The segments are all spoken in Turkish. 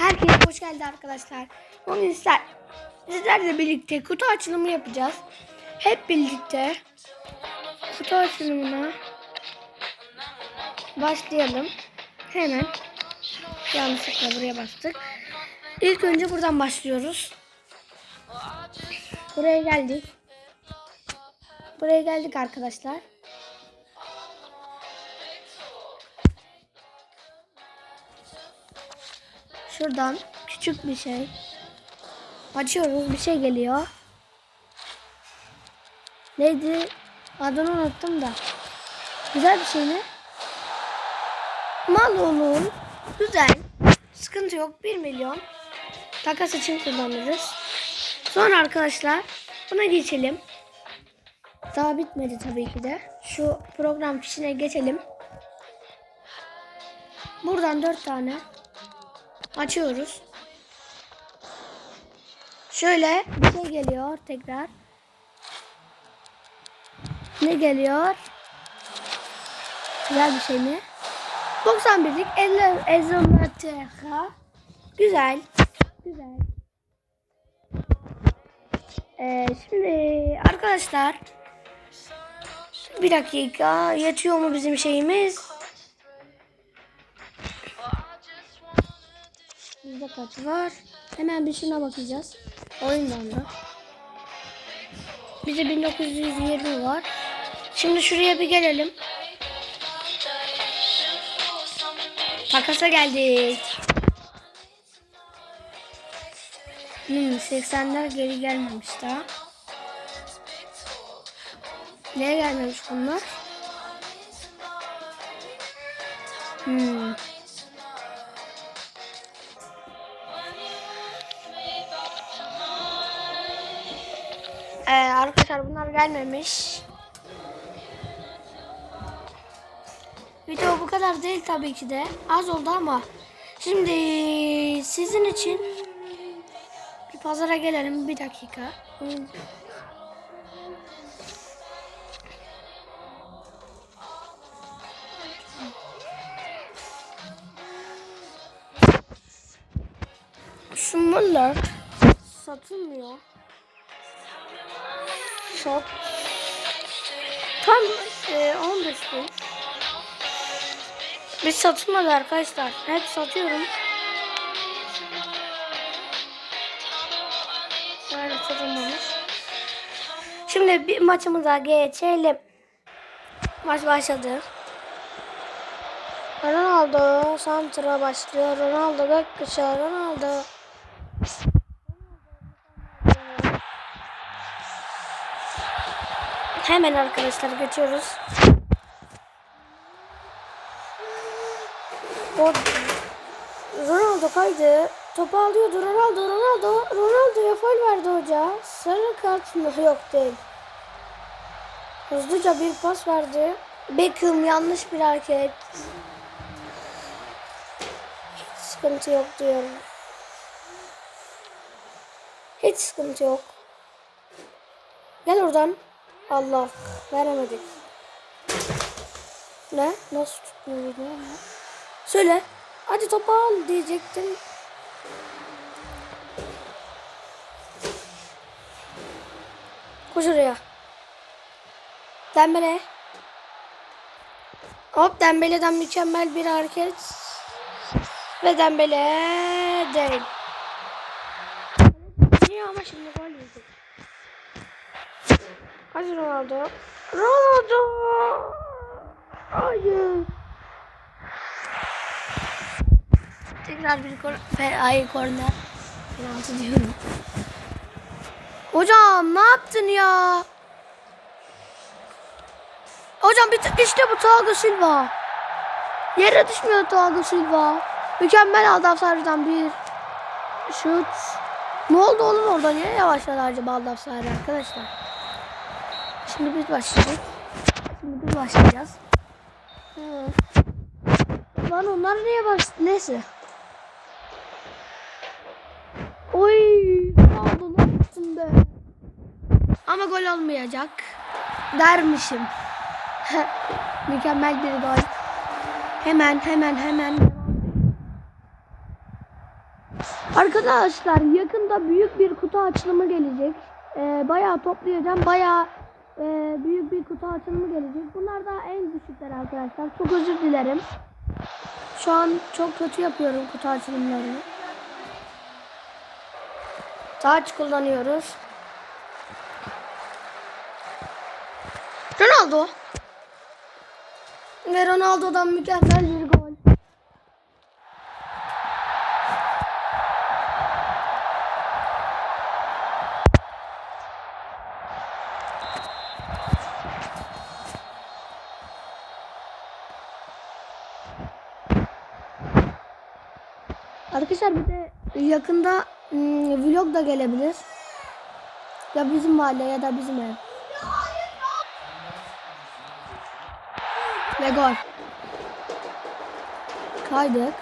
Herkese hoş geldi arkadaşlar. Bugün sizler, sizlerle birlikte kutu açılımı yapacağız. Hep birlikte kutu açılımına başlayalım. Hemen yanlışlıkla buraya bastık. İlk önce buradan başlıyoruz. Buraya geldik. Buraya geldik arkadaşlar. Şuradan küçük bir şey. Açıyoruz bir şey geliyor. Neydi? Adını unuttum da. Güzel bir şey mi? Mal olur. Güzel. Sıkıntı yok. 1 milyon. Takas için kullanırız. Sonra arkadaşlar buna geçelim. Daha bitmedi tabii ki de. Şu program fişine geçelim. Buradan 4 tane Açıyoruz. Şöyle bir şey geliyor tekrar. Ne geliyor? Güzel bir şey mi? 91'lik Ezomateha. Güzel. Güzel. Ee, şimdi arkadaşlar bir dakika yetiyor mu bizim şeyimiz? Bizde kaç var? Hemen bir şuna bakacağız. Oyundan da. Bizde 1920 var. Şimdi şuraya bir gelelim. Takasa geldik. Hmm, 80'ler geri gelmemiş daha. Neye gelmemiş bunlar? Hmm. Ee, arkadaşlar bunlar gelmemiş. Video bu kadar değil tabii ki de. Az oldu ama. Şimdi sizin için bir pazara gelelim bir dakika. Şunlar satılmıyor. Sat. Tam e, 15 bin. Biz satılmadı arkadaşlar. Hep satıyorum. Yani satılmamış. Şimdi bir maçımıza geçelim. Maç başladı. Ronaldo Santra başlıyor. Ronaldo gökkuşağı Ronaldo. Hemen arkadaşlar geçiyoruz. O Ronaldo kaydı. Topu alıyordu Ronaldo. Ronaldo. Ronaldo'ya faul verdi hoca. Sarı kart mı? Yok değil. Hızlıca bir pas verdi. Beckham yanlış bir hareket. Sıkıntı yok diyorum. Hiç sıkıntı yok. Gel oradan. Allah veremedik. Ne? Nasıl tutmuyor bilmiyorum. Söyle. Hadi topu al diyecektim. Koş oraya. Dembele. Hop Dembele'den mükemmel bir hareket. Ve Dembele değil. Niye ama şimdi gol yedik. Hadi Ronaldo. Ronaldo. Hayır. Tekrar bir kor ay korner. Penaltı diyorum. Hocam ne yaptın ya? Hocam bir işte bu Thiago Silva. Yere düşmüyor Thiago Silva. Mükemmel Aldafsar'dan bir şut. Ne oldu oğlum orada? Niye yavaşladı acaba Aldafsar arkadaşlar? Şimdi biz başlayacağız. Şimdi biz başlayacağız. Hı. Lan onlar niye baş... Neyse. Oy. Yaptın be? Ama gol olmayacak. Dermişim. Mükemmel bir gol. Hemen hemen hemen. Arkadaşlar yakında büyük bir kutu açılımı gelecek. Ee, bayağı toplayacağım. Bayağı e, büyük bir kutu açılımı gelecek. Bunlar da en düşükler arkadaşlar. Çok özür dilerim. Şu an çok kötü yapıyorum kutu açılımlarını. Taç kullanıyoruz. Ronaldo. Ve Ronaldo'dan mükemmel bir gol. Arkadaşlar bir de yakında hmm, vlog da gelebilir. Ya bizim mahalle ya da bizim ev. Ve gol. Kaydık.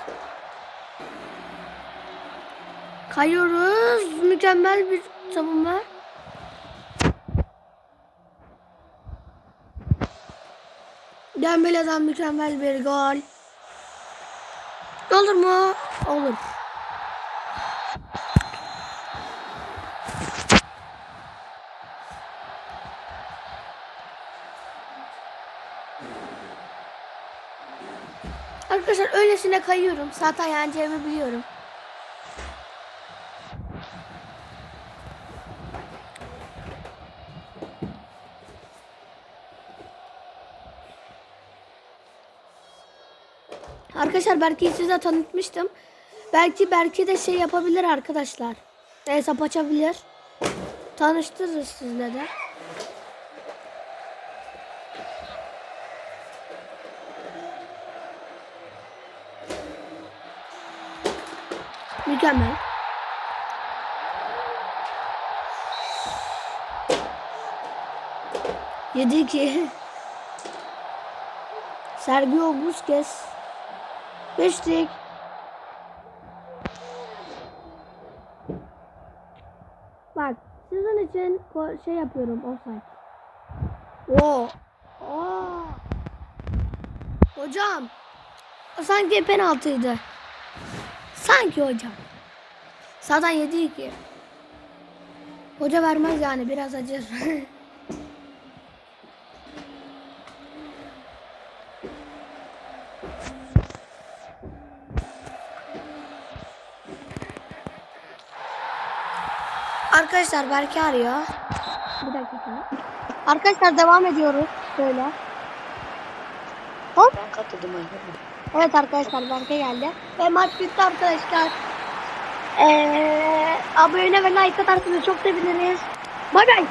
Kayıyoruz. Mükemmel bir savunma. Dembele'den mükemmel bir gol. Olur mu? Olur. Arkadaşlar öylesine kayıyorum. Zaten yeneceğimi biliyorum. Arkadaşlar belki size tanıtmıştım. Belki belki de şey yapabilir arkadaşlar. Hesap açabilir. Tanıştırırız sizle de. Mükemmel. Yedi ki. Sergio Busquets. Geçtik. Ko- şey yapıyorum offside. Oo. Oo. Hocam. Sanki penaltıydı. Sanki hocam. Zaten 7-2. Hoca vermez yani biraz acır. Arkadaşlar Berke arıyor. Bir dakika. Arkadaşlar devam ediyoruz. Böyle. Hop. Ben katıldım hayır. Evet arkadaşlar Berke geldi. Ve maç bitti arkadaşlar. Ee, abone ve like atarsanız çok seviniriz. Bay bay.